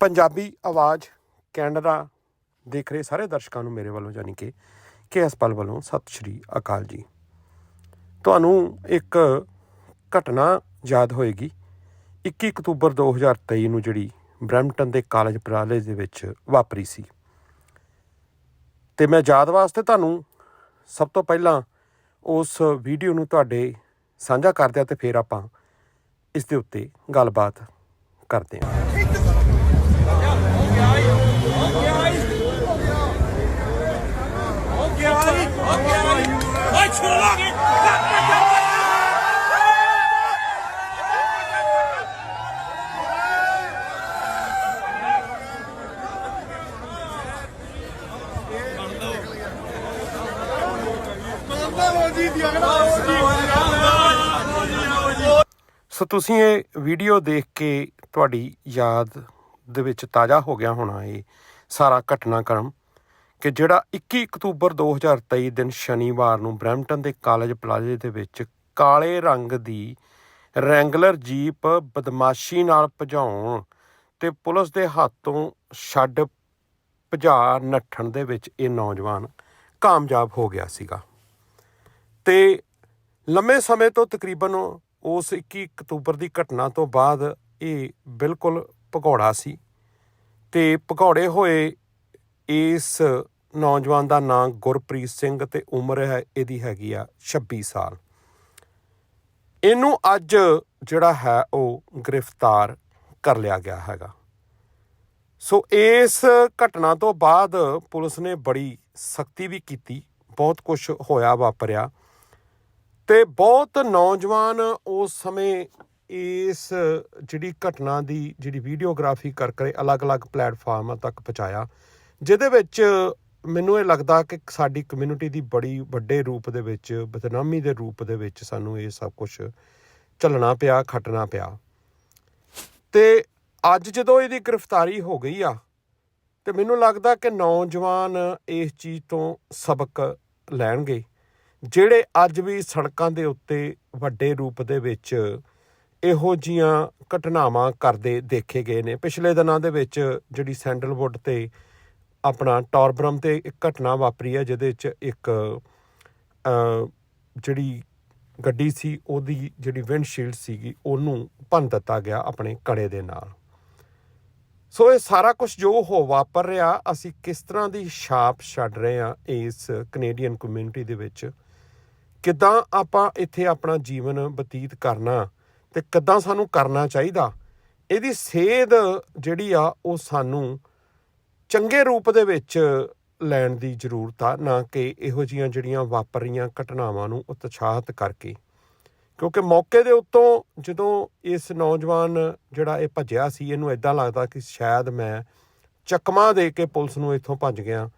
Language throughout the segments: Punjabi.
ਪੰਜਾਬੀ ਆਵਾਜ਼ ਕੈਨੇਡਾ ਦੇਖ ਰਹੇ ਸਾਰੇ ਦਰਸ਼ਕਾਂ ਨੂੰ ਮੇਰੇ ਵੱਲੋਂ ਯਾਨੀ ਕਿ ਕੇਐਸ ਪਲ ਵੱਲੋਂ ਸਤਿ ਸ਼੍ਰੀ ਅਕਾਲ ਜੀ। ਤੁਹਾਨੂੰ ਇੱਕ ਘਟਨਾ ਯਾਦ ਹੋਏਗੀ। 21 ਅਕਤੂਬਰ 2023 ਨੂੰ ਜਿਹੜੀ ਬ੍ਰੈਂਪਟਨ ਦੇ ਕਾਲਜ ਪ੍ਰਾਲੇ ਦੇ ਵਿੱਚ ਵਾਪਰੀ ਸੀ। ਤੇ ਮੈਂ ਯਾਦ ਵਾਸਤੇ ਤੁਹਾਨੂੰ ਸਭ ਤੋਂ ਪਹਿਲਾਂ ਉਸ ਵੀਡੀਓ ਨੂੰ ਤੁਹਾਡੇ ਸਾਂਝਾ ਕਰਦੇ ਹਾਂ ਤੇ ਫਿਰ ਆਪਾਂ ਇਸ ਦੇ ਉੱਤੇ ਗੱਲਬਾਤ ਕਰਦੇ ਹਾਂ। ਸੋ ਤੁਸੀਂ ਇਹ ਵੀਡੀਓ ਦੇਖ ਕੇ ਤੁਹਾਡੀ ਯਾਦ ਦੇ ਵਿੱਚ ਤਾਜ਼ਾ ਹੋ ਗਿਆ ਹੋਣਾ ਇਹ ਸਾਰਾ ਘਟਨਾਕ੍ਰਮ ਕਿ ਜਿਹੜਾ 21 ਅਕਤੂਬਰ 2023 ਦਿਨ ਸ਼ਨੀਵਾਰ ਨੂੰ ਬ੍ਰੈਂਪਟਨ ਦੇ ਕਾਲਜ ਪਲਾਜ਼ੇ ਦੇ ਵਿੱਚ ਕਾਲੇ ਰੰਗ ਦੀ ਰੈਂਗਲਰ ਜੀਪ ਬਦਮਾਸ਼ੀ ਨਾਲ ਭਜਾਉਣ ਤੇ ਪੁਲਿਸ ਦੇ ਹੱਥੋਂ ਛੱਡ ਭਜਾ ਨੱਠਣ ਦੇ ਵਿੱਚ ਇਹ ਨੌਜਵਾਨ ਕਾਮਯਾਬ ਹੋ ਗਿਆ ਸੀਗਾ। ਤੇ ਲੰਮੇ ਸਮੇਂ ਤੋਂ ਤਕਰੀਬਨ ਉਸ 21 ਅਕਤੂਬਰ ਦੀ ਘਟਨਾ ਤੋਂ ਬਾਅਦ ਇਹ ਬਿਲਕੁਲ ਭਗੌੜਾ ਸੀ ਤੇ ਭਗੌੜੇ ਹੋਏ ਇਸ ਨੌਜਵਾਨ ਦਾ ਨਾਮ ਗੁਰਪ੍ਰੀਤ ਸਿੰਘ ਤੇ ਉਮਰ ਹੈ, ਇਹਦੀ ਹੈਗੀ ਆ 26 ਸਾਲ। ਇਹਨੂੰ ਅੱਜ ਜਿਹੜਾ ਹੈ ਉਹ ਗ੍ਰਿਫਤਾਰ ਕਰ ਲਿਆ ਗਿਆ ਹੈਗਾ। ਸੋ ਇਸ ਘਟਨਾ ਤੋਂ ਬਾਅਦ ਪੁਲਿਸ ਨੇ ਬੜੀ ਸਖਤੀ ਵੀ ਕੀਤੀ, ਬਹੁਤ ਕੁਝ ਹੋਇਆ, ਵਾਪਰਿਆ। ਤੇ ਬਹੁਤ ਨੌਜਵਾਨ ਉਸ ਸਮੇਂ ਇਸ ਜਿਹੜੀ ਘਟਨਾ ਦੀ ਜਿਹੜੀ ਵੀਡੀਓਗ੍ਰਾਫੀ ਕਰ ਕਰੇ ਅਲੱਗ-ਅਲੱਗ ਪਲੇਟਫਾਰਮਾਂ ਤੱਕ ਪਹੁੰਚਾਇਆ, ਜਿਹਦੇ ਵਿੱਚ ਮੈਨੂੰ ਇਹ ਲੱਗਦਾ ਕਿ ਸਾਡੀ ਕਮਿਊਨਿਟੀ ਦੀ ਬੜੀ ਵੱਡੇ ਰੂਪ ਦੇ ਵਿੱਚ, ਬਦਨਾਮੀ ਦੇ ਰੂਪ ਦੇ ਵਿੱਚ ਸਾਨੂੰ ਇਹ ਸਭ ਕੁਝ ਝੱਲਣਾ ਪਿਆ, ਖੱਟਣਾ ਪਿਆ। ਤੇ ਅੱਜ ਜਦੋਂ ਇਹਦੀ ਗ੍ਰਿਫਤਾਰੀ ਹੋ ਗਈ ਆ, ਤੇ ਮੈਨੂੰ ਲੱਗਦਾ ਕਿ ਨੌਜਵਾਨ ਇਸ ਚੀਜ਼ ਤੋਂ ਸਬਕ ਲੈਣਗੇ। ਜਿਹੜੇ ਅੱਜ ਵੀ ਸੜਕਾਂ ਦੇ ਉੱਤੇ ਵੱਡੇ ਰੂਪ ਦੇ ਵਿੱਚ ਇਹੋ ਜੀਆਂ ਘਟਨਾਵਾਂ ਕਰਦੇ ਦੇਖੇ ਗਏ ਨੇ। ਪਿਛਲੇ ਦਿਨਾਂ ਦੇ ਵਿੱਚ ਜਿਹੜੀ ਸੈਂਡਲਵੁੱਡ ਤੇ ਆਪਣਾ ਟੌਰਬਰਮ ਤੇ ਇੱਕ ਘਟਨਾ ਵਾਪਰੀ ਹੈ, ਜਿਹਦੇ ਵਿੱਚ ਇੱਕ ਜਿਹੜੀ ਗੱਡੀ ਸੀ, ਉਹਦੀ ਜਿਹੜੀ ਵਿੰਡਸ਼ੀਲਡ ਸੀਗੀ, ਉਹਨੂੰ ਭੰਨ ਦਿੱਤਾ ਗਿਆ ਆਪਣੇ ਕੜੇ ਦੇ ਨਾਲ। ਸੋ ਇਹ ਸਾਰਾ ਕੁਝ ਜੋ ਹੋ ਵਾਪਰ ਰਿਹਾ, ਅਸੀਂ ਕਿਸ ਤਰ੍ਹਾਂ ਦੀ ਛਾਪ ਛੱਡ ਰਹੇ ਆ ਇਸ ਕੈਨੇਡੀਅਨ ਕਮਿਊਨਿਟੀ ਦੇ ਵਿੱਚ? ਕਿੱਦਾਂ ਆਪਾਂ ਇੱਥੇ ਆਪਣਾ ਜੀਵਨ ਬਤੀਤ ਕਰਨਾ ਤੇ ਕਿੱਦਾਂ ਸਾਨੂੰ ਕਰਨਾ ਚਾਹੀਦਾ, ਇਹਦੀ ਸੇਧ ਜਿਹੜੀ ਆ ਉਹ ਸਾਨੂੰ ਚੰਗੇ ਰੂਪ ਦੇ ਵਿੱਚ ਲੈਣ ਦੀ ਜ਼ਰੂਰਤ ਆ, ਨਾ ਕਿ ਇਹੋ ਜੀਆਂ ਜਿਹੜੀਆਂ ਵਾਪਰ ਰਹੀਆਂ ਘਟਨਾਵਾਂ ਨੂੰ ਉਤਸ਼ਾਹਿਤ ਕਰਕੇ। ਕਿਉਂਕਿ ਮੌਕੇ ਦੇ ਉੱਤੋਂ ਜਦੋਂ ਇਸ ਨੌਜਵਾਨ ਜਿਹੜਾ ਇਹ ਭੱਜਿਆ ਸੀ, ਇਹਨੂੰ ਇਦਾਂ ਲੱਗਦਾ ਕਿ ਸ਼ਾਇਦ ਮੈਂ ਚੱਕਮਾ ਦੇ ਕੇ ਪੁਲਿਸ ਨੂੰ ਇੱਥੋਂ ਭੱਜ ਗਿਆ।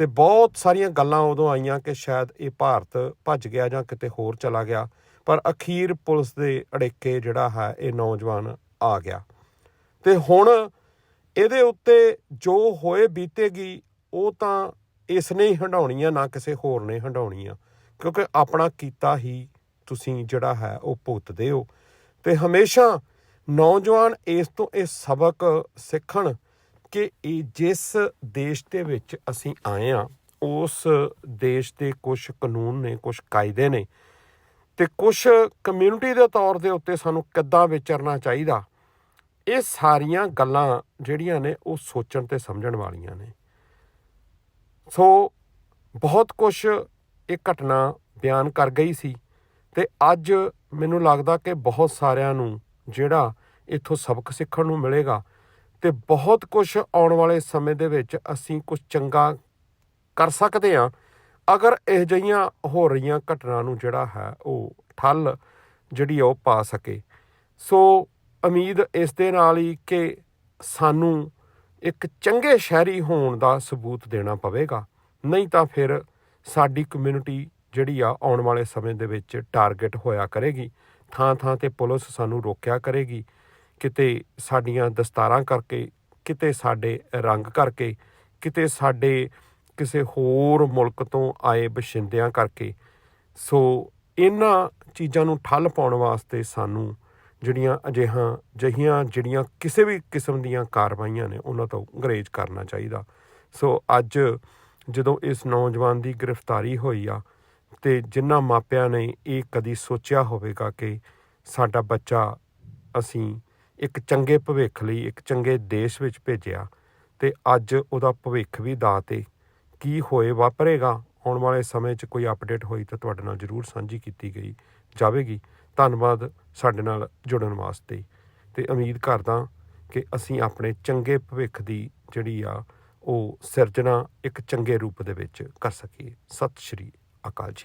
ਤੇ ਬਹੁਤ ਸਾਰੀਆਂ ਗੱਲਾਂ ਉਦੋਂ ਆਈਆਂ ਕਿ ਸ਼ਾਇਦ ਇਹ ਭਾਰਤ ਭੱਜ ਗਿਆ ਜਾਂ ਕਿਤੇ ਹੋਰ ਚਲਾ ਗਿਆ, ਪਰ ਅਖੀਰ ਪੁਲਿਸ ਦੇ ਅੜੇਕੇ ਜਿਹੜਾ ਹੈ, ਇਹ ਨੌਜਵਾਨ ਆ ਗਿਆ। ਤੇ ਹੁਣ ਇਹਦੇ ਉੱਤੇ ਜੋ ਹੋਏ ਬੀਤੇਗੀ, ਉਹ ਤਾਂ ਇਸ ਨੇ ਹੀ ਹੰਡਾਉਣੀ ਆ ਨਾ ਕਿਸੇ ਹੋਰ ਨੇ ਹੰਡਾਉਣੀ ਆ ਕਿਉਂਕਿ ਆਪਣਾ ਕੀਤਾ ਹੀ ਤੁਸੀਂ ਜਿਹੜਾ ਹੈ, ਉਹ ਭੁਗਤਦੇ ਹੋ ਤੇ ਹਮੇਸ਼ਾ ਨੌਜਵਾਨ ਇਸ ਤੋਂ ਇਹ ਸਬਕ ਸਿੱਖਣ ਕਿ ਇਹ ਜਿਸ ਦੇਸ਼ ਦੇ ਵਿੱਚ ਅਸੀਂ ਆਏ ਆ ਉਸ ਦੇਸ਼ ਦੇ ਕੁਝ ਕਾਨੂੰਨ ਨੇ ਕੁਝ ਕਾਇਦੇ ਨੇ ਤੇ ਕੁਝ ਕਮਿਊਨਿਟੀ ਦੇ ਤੌਰ ਦੇ ਉੱਤੇ ਸਾਨੂੰ ਕਿੱਦਾਂ ਵਿਚਰਨਾ ਚਾਹੀਦਾ, ਇਹ ਸਾਰੀਆਂ ਗੱਲਾਂ ਜਿਹੜੀਆਂ ਨੇ ਉਹ ਸੋਚਣ ਤੇ ਸਮਝਣ ਵਾਲੀਆਂ ਨੇ। ਸੋ ਬਹੁਤ ਕੁਝ ਇਹ ਘਟਨਾ ਬਿਆਨ ਕਰ ਗਈ ਸੀ ਤੇ ਅੱਜ ਮੈਨੂੰ ਲੱਗਦਾ ਕਿ ਬਹੁਤ ਸਾਰਿਆਂ ਨੂੰ ਜਿਹੜਾ ਇੱਥੋਂ ਸਬਕ ਸਿੱਖਣ ਨੂੰ ਮਿਲੇਗਾ ਤੇ ਬਹੁਤ ਕੁਝ ਆਉਣ ਵਾਲੇ ਸਮੇਂ ਦੇ ਵਿੱਚ ਅਸੀਂ ਕੁਝ ਚੰਗਾ ਕਰ ਸਕਦੇ ਹਾਂ। ਅਗਰ ਇਹ ਜਿਹੀਆਂ ਹੋ ਰਹੀਆਂ ਘਟਨਾ ਨੂੰ ਜਿਹੜਾ ਹੈ ਉਹ ਠੱਲ ਜਿਹੜੀ ਆ ਉਹ ਪਾ ਸਕੇ। ਸੋ ਉਮੀਦ ਇਸ ਦੇ ਨਾਲ ਹੀ ਕਿ ਸਾਨੂੰ ਇੱਕ ਚੰਗੇ ਸ਼ਹਿਰੀ ਹੋਣ ਦਾ ਸਬੂਤ ਦੇਣਾ ਪਵੇਗਾ। ਨਹੀਂ ਤਾਂ ਫਿਰ ਸਾਡੀ ਕਮਿਊਨਿਟੀ ਜਿਹੜੀ ਆ ਆਉਣ ਵਾਲੇ ਸਮੇਂ ਦੇ ਵਿੱਚ ਟਾਰਗੇਟ ਹੋਇਆ ਕਰੇਗੀ। ਥਾਂ ਥਾਂ ਤੇ ਪੁਲਿਸ ਸਾਨੂੰ ਰੋਕਿਆ ਕਰੇਗੀ। ਕਿਤੇ ਸਾਡੀਆਂ ਦਸਤਾਰਾਂ ਕਰਕੇ, ਕਿਤੇ ਸਾਡੇ ਰੰਗ ਕਰਕੇ, ਕਿਤੇ ਸਾਡੇ ਕਿਸੇ ਹੋਰ ਮੁਲਕ ਤੋਂ ਆਏ ਬਸ਼ਿੰਦਿਆਂ ਕਰਕੇ। ਸੋ ਇਹਨਾਂ ਚੀਜ਼ਾਂ ਨੂੰ ਠੱਲ ਪਾਉਣ ਵਾਸਤੇ ਸਾਨੂੰ ਜਿਹੜੀਆਂ ਅਜਿਹਾ ਜਹੀਆਂ ਜਿਹੜੀਆਂ ਕਿਸੇ ਵੀ ਕਿਸਮ ਦੀਆਂ ਕਾਰਵਾਈਆਂ ਨੇ, ਉਹਨਾਂ ਤੋਂ ਗਰੇਜ ਕਰਨਾ ਚਾਹੀਦਾ। ਸੋ ਅੱਜ ਜਦੋਂ ਇਸ ਨੌਜਵਾਨ ਦੀ ਗ੍ਰਿਫਤਾਰੀ ਹੋਈ ਆ, ਤੇ ਜਿਨ੍ਹਾਂ ਮਾਪਿਆਂ ਨੇ ਇਹ ਕਦੀ ਸੋਚਿਆ ਹੋਵੇਗਾ ਕਿ ਸਾਡਾ ਬੱਚਾ ਅਸੀਂ ਇੱਕ ਚੰਗੇ ਭਵਿੱਖ ਲਈ ਇੱਕ ਚੰਗੇ ਦੇਸ਼ ਵਿੱਚ ਭੇਜਿਆ ਤੇ ਅੱਜ ਉਹਦਾ ਭਵਿੱਖ ਵੀ ਦਾ ਤੇ ਕੀ ਹੋਏ ਵਾਪਰੇਗਾ, ਆਉਣ ਵਾਲੇ ਸਮੇਂ 'ਚ ਕੋਈ ਅਪਡੇਟ ਹੋਈ ਤਾਂ ਤੁਹਾਡੇ ਨਾਲ ਜ਼ਰੂਰ ਸਾਂਝੀ ਕੀਤੀ ਗਈ ਜਾਵੇਗੀ। ਧੰਨਵਾਦ ਸਾਡੇ ਨਾਲ ਜੁੜਨ ਵਾਸਤੇ ਤੇ ਉਮੀਦ ਕਰਦਾ ਕਿ ਅਸੀਂ ਆਪਣੇ ਚੰਗੇ ਭਵਿੱਖ ਦੀ ਜਿਹੜੀ ਆ, ਉਹ ਸਿਰਜਣਾ ਇੱਕ ਚੰਗੇ ਰੂਪ ਦੇ ਵਿੱਚ ਕਰ ਸਕੀਏ। ਸਤਿ ਸ਼੍ਰੀ ਅਕਾਲ ਜੀ।